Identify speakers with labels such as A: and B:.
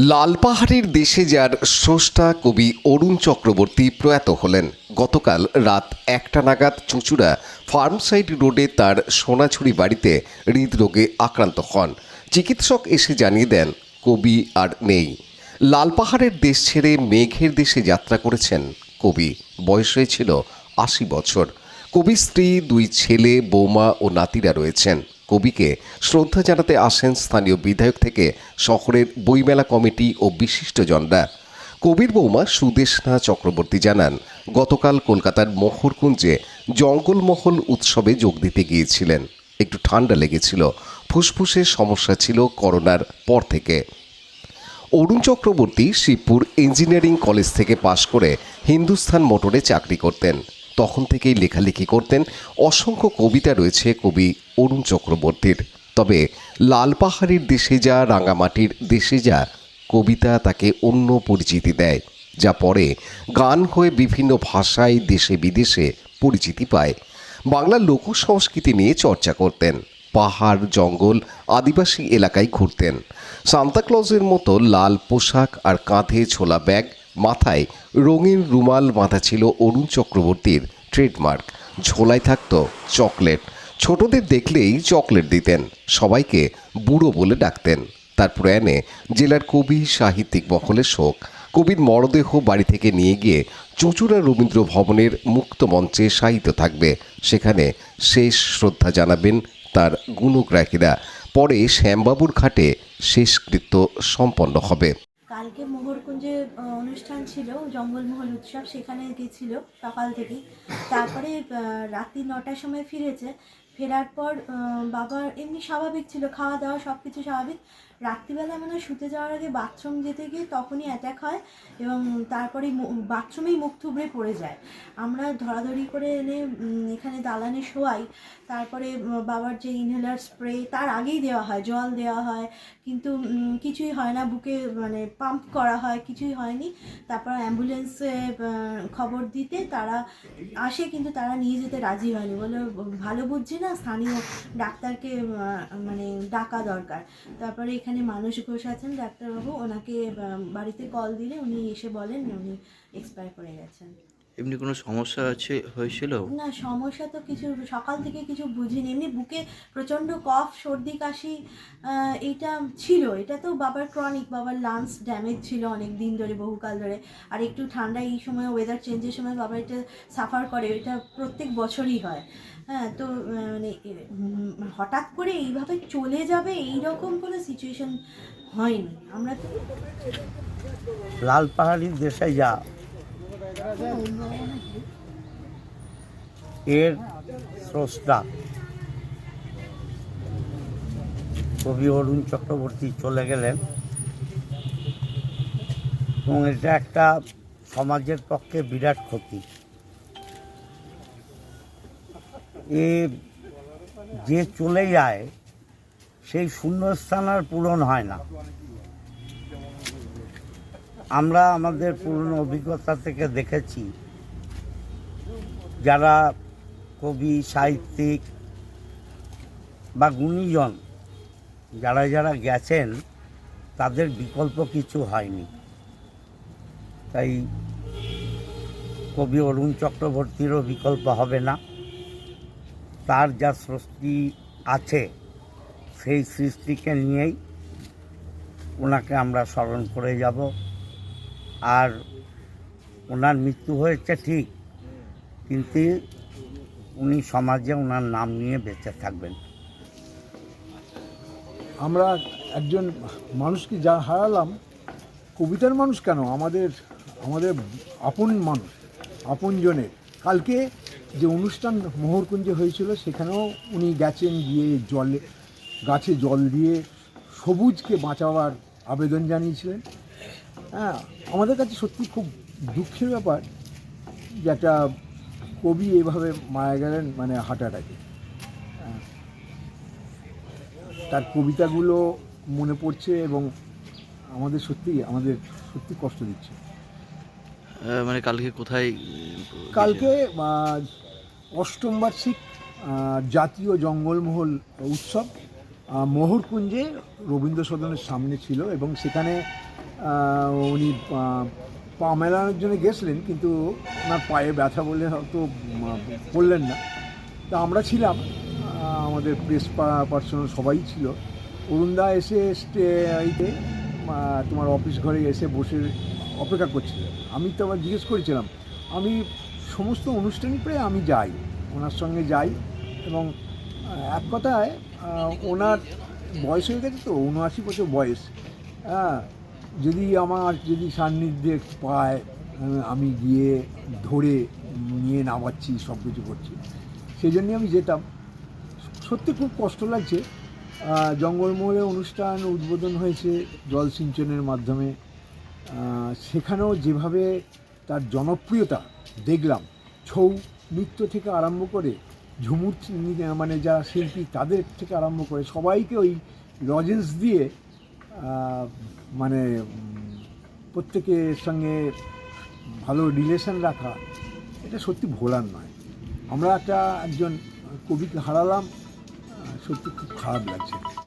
A: লালপাহাড়ের দেশে যার স্রষ্টা কবি অরুণ চক্রবর্তী প্রয়াত হলেন। গতকাল রাত একটা নাগাদ চুঁচুড়া ফার্মসাইড রোডে তার সোনাছুরি বাড়িতে হৃদরোগে আক্রান্ত হন। চিকিৎসক এসে জানিয়ে দেন, কবি আর নেই। লালপাহাড়ের দেশ ছেড়ে মেঘের দেশে যাত্রা করেছেন কবি। বয়স হয়েছিল আশি বছর। কবির স্ত্রী, দুই ছেলে, বৌমা ও নাতিরা রয়েছেন। কবিকে শ্রদ্ধা জানাতে আসেন স্থানীয় বিধায়ক থেকে শহরের বইমেলা কমিটি ও বিশিষ্টজনরা। কবির বৌমা সুদেশনা চক্রবর্তী জানান, গতকাল কলকাতার মোহরকুঞ্জে জঙ্গলমহল উৎসবে যোগ দিতে গিয়েছিলেন। একটু ঠান্ডা লেগেছিল ফুসফুসের সমস্যা ছিল করোনার পর থেকে। অরুণ চক্রবর্তী শিবপুর ইঞ্জিনিয়ারিং কলেজ থেকে পাশ করে হিন্দুস্থান মোটরে চাকরি করতেন। তখন থেকেই লেখালেখি করতেন। অসংখ্য কবিতা রয়েছে কবি অরুণ চক্রবর্তীর। তবে লালপাহাড়ির দেশে যা, রাঙামাটির দেশে যা, কবিতা তাকে অন্য পরিচিতি দেয়, যা পরে গান হয়ে বিভিন্ন ভাষায় দেশে বিদেশে পরিচিতি পায়। বাংলার লোক সংস্কৃতি নিয়ে চর্চা করতেন, পাহাড়, জঙ্গল, আদিবাসী এলাকায় ঘুরতেন। সান্তাক্লজের মতো লাল পোশাক আর কাঁধে ছোলা ব্যাগ মাথায় রঙিন রুমাল বাঁধা ছিল অরুণ চক্রবর্তীর ট্রেডমার্ক। ঝোলায় থাকত চকলেট। ছোটদের দেখলেই চকলেট দিতেন। সবাইকে বুড়ো বলে ডাকতেন। তার প্রয়াণে জেলার কবি, সাহিত্যিক মহলের শোক। কবির মরদেহ বাড়ি থেকে নিয়ে গিয়ে চুঁচুড়া রবীন্দ্র ভবনের মুক্ত মঞ্চে সাহিত্য থাকবে। সেখানে শেষ শ্রদ্ধা জানাবেন তার গুণগ্রাহীরা। পরে শ্যামবাবুর ঘাটে শেষকৃত্য সম্পন্ন হবে।
B: আহ, অনুষ্ঠান ছিল জঙ্গলমহল উৎসব সেখানে গেছিল সকাল থেকেই। তারপরে রাত্রি নটার সময় ফিরেছে। ফেরার পর বাবার এমনি স্বাভাবিক ছিল খাওয়া দাওয়া সব কিছু স্বাভাবিক। রাত্রিবেলা মানে শুতে যাওয়ার আগে বাথরুম যেতে গিয়ে তখনই অ্যাটাক হয় এবং তারপরে বাথরুমেই মুখ থুবড়ে পড়ে যায়। আমরা ধরাধরি করে এনে এখানে দালানে শোয়াই। তারপরে বাবার যে ইনহেলার স্প্রে তার আগেই দেওয়া হয়, জল দেওয়া হয়। কিন্তু কিছুই হয় না, বুকে মানে পাম্প করা হয়, কিছুই হয়নি। তারপর অ্যাম্বুলেন্সে খবর দিতে তারা আসে, কিন্তু তারা নিয়ে যেতে রাজি হয়নি। বলে, ভালো বুঝছি না, স্থানীয় ডাক্তারকে মানে ডাকা দরকার। তারপরে এখানে মানুষ ঘোষ আছেন ডাক্তারবাবু। ওনাকে বাড়িতে কল দিলে উনি এসে বলেন উনি এক্সপায়ার করে গেছেন।
C: এমনি কোনো সমস্যা আছে হয়েছিল?
B: না সমস্যা তো কিছু সকাল থেকে কিছু বুঝিনি। এমনি বুকে প্রচণ্ড কফ সর্দি কাশি এইটা ছিল। এটা তো বাবার ক্রনিক বাবার লাংস ড্যামেজ ছিল অনেক দিন ধরে বহুকাল ধরে। আর একটু ঠান্ডা এই সময় ওয়েদার চেঞ্জের সময় বাবা এটা সাফার করে এটা প্রত্যেক বছরই হয়। হ্যাঁ তো মানে হঠাৎ করে এইভাবে চলে যাবে এই রকম কোনো সিচুয়েশন হয়নি। আমরা তো
D: লাল পাহাড়ির দেশে যা এর স্রষ্টা কবি অরুণ চক্রবর্তী চলে গেলেন। এবং এটা একটা সমাজের পক্ষে বিরাট ক্ষতি। এ যে চলে যায়, সেই শূন্যস্থান আর পূরণ হয় না। আমরা আমাদের পুরনো অভিজ্ঞতা থেকে দেখেছি, যারা কবি, সাহিত্যিক বা গুণীজন, যারা যারা গেছেন, তাদের বিকল্প কিছু হয়নি। তাই কবি অরুণ চক্রবর্তীরও বিকল্প হবে না। তার যা সৃষ্টি আছে, সেই সৃষ্টিকে নিয়েই ওনাকে আমরা স্মরণ করে যাব। আর ওনার মৃত্যু হয়েছে ঠিক, কিন্তু উনি সমাজে ওনার নাম নিয়ে বেঁচে থাকবেন।
E: আমরা একজন মানুষকে যা হারালাম, কবিতার মানুষ কেন? আমাদের আমাদের আপন মানুষ, আপনজনের। কালকে যে অনুষ্ঠান মোহরকুঞ্জে হয়েছিল, সেখানেও উনি গেছেন গিয়ে জলে, গাছে জল দিয়ে সবুজকে বাঁচাবার আবেদন জানিয়েছিলেন। হ্যাঁ আমাদের কাছে সত্যি খুব দুঃখের ব্যাপার যে একটা কবি এভাবে মারা গেলেন মানে হার্ট অ্যাটাকে তার কবিতাগুলো মনে পড়ছে এবং আমাদের সত্যি আমাদের সত্যি কষ্ট দিচ্ছে।
C: মানে কালকে কোথায়
E: কালকে অষ্টম বার্ষিক জাতীয় জঙ্গলমহল উৎসব মোহরকুঞ্জে রবীন্দ্র সদনের সামনে ছিল এবং সেখানে উনি পা মেলানোর জন্য গেছিলেন, কিন্তু ওনার পায়ে ব্যথা বলে হয়তো করলেন না। তা আমরা ছিলাম আমাদের প্রেস পার্সোনাল সবাই ছিল। অরুণদা এসে স্টে তোমার অফিস ঘরে এসে বসে অপেক্ষা করছিল আমি তো আবার জিজ্ঞেস করেছিলাম, আমি সমস্ত অনুষ্ঠানই প্রায় আমি যাই, ওনার সঙ্গে যাই। এবং এক কথায় ওনার বয়স হয়ে গেছে তো উনআশি বছর বয়স। হ্যাঁ যদি আমার, যদি সান্নিধ্যে পায় আমি গিয়ে ধরে নিয়ে নামাচ্ছি সব কিছু করছি। সেই জন্যই আমি যেতাম। সত্যি খুব কষ্ট লাগছে। জঙ্গলমহলে অনুষ্ঠান উদ্বোধন হয়েছে জল সিঞ্চনের মাধ্যমে। সেখানেও যেভাবে তার জনপ্রিয়তা দেখলাম, ছৌ নৃত্য থেকে আরম্ভ করে ঝুমুর মানে যারা শিল্পী তাদের থেকে আরম্ভ করে সবাইকে ওই লজেন্স দিয়ে মানে প্রত্যেকের সঙ্গে ভালো রিলেশন রাখা, এটা সত্যি ভোলার নয়। আমরা একটা একজন কবিকে হারালাম সত্যি খুব খারাপ লাগছে।